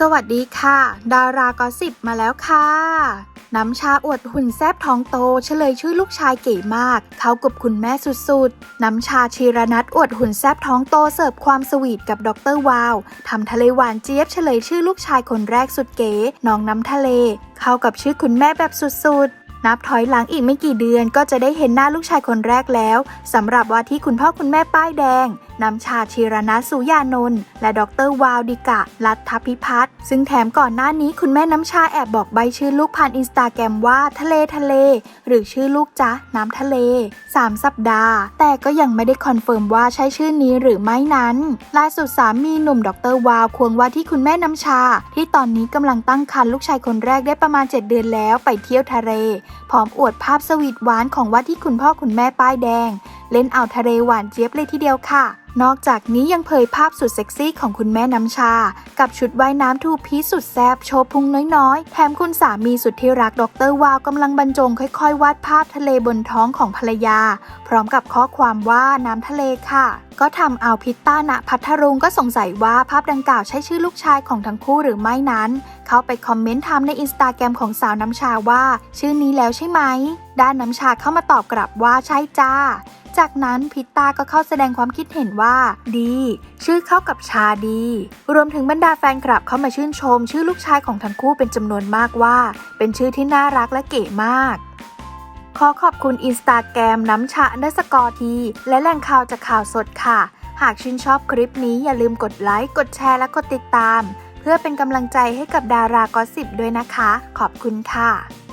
สวัสดีค่ะ ดารากอสิบมาแล้วค่ะ น้ำชาอวดหุ่นแซบท้องโตเฉลยชื่อลูกชายเก๋มาก เขากับคุณแม่สุดๆ น้ำชาชีรนัทอวดหุ่นแซบท้องโตเสิร์ฟความสวีทกับดรวาวทำทะเลหวานเจี๊ยบเฉลยชื่อลูกชายคนแรกสุดเก๋น้องน้ำทะเล เข้ากับชื่อคุณแม่แบบสุดๆนับถอยหลังอีกไม่กี่เดือนก็จะได้เห็นหน้าลูกชายคนแรกแล้วสำหรับว่าที่คุณพ่อคุณแม่ป้ายแดง น้ำชาชีรนัทสุยานนท์และดรวาวดิกะ รัฐพิพัฒน์ซึ่งแถมก่อนหน้านี้คุณแม่น้ำชาแอบบอกใบชื่อลูกผ่านอินสตาแกรมว่าทะเลทะเล หรือชื่อลูกจ๊ะน้ำทะเล 3 สัปดาห์ แต่ก็ยังไม่ได้คอนเฟิร์มว่าใช่ชื่อนี้หรือไม่นั้นล่าสุดสามีหนุ่มดรวาวควงว่าที่คุณแม่น้ำชา ที่ตอนนี้กำลังตั้งครรภ์ลูกชายคนแรกได้ประมาณ 7 เดือนแล้วไปเที่ยวทะเลพร้อมอวดภาพสวีทหวานของว่าที่คุณพ่อคุณแม่ป้ายแดง เล่นเอาทะเลหวานเจี๊ยบเลยทีเดียวค่ะ นอกจากนี้ยังเผยภาพสุดเซ็กซี่ของคุณแม่น้ำชา กับชุดว่ายน้ำทูพีซสุดแซบโชว์พุงน้อยๆ แถมคุณสามีสุดที่รักดรวาวกำลังบรรจงค่อยๆ วาดภาพทะเลบนท้องของภรรยา พร้อมกับข้อความว่าน้ำทะเลค่ะก็ทำเอาพิตต้าณพัทรุงก็สงสัยว่าภาพดังกล่าวใช่ชื่อลูกชายของทั้งคู่หรือไม่นั้น เข้าไปคอมเมนต์ถามในอินสตาแกรมของสาวน้ำชาว่า ชื่อนี้แล้วใช่ไหม ด้านน้ำชาเข้ามาตอบกลับว่าใช่จ้า จากนั้นพิตตาก็เข้าแสดงความคิดเห็นว่า ดี ชื่อเข้ากับชาดี รวมถึงบรรดาแฟนคลับเข้ามาชื่นชม ชื่อลูกชายของทั้งคู่เป็นจำนวนมากว่า เป็นชื่อที่น่ารักและเก๋มากขอขอบคุณอินสตาแกรมน้ำชาเดสกอร์ที และแหล่งข่าวจากข่าวสดค่ะ หากชื่นชอบคลิปนี้อย่าลืมกดไลค์ กดแชร์และกดติดตาม เพื่อเป็นกำลังใจให้กับดารากอสิบด้วยนะคะ ขอบคุณค่ะ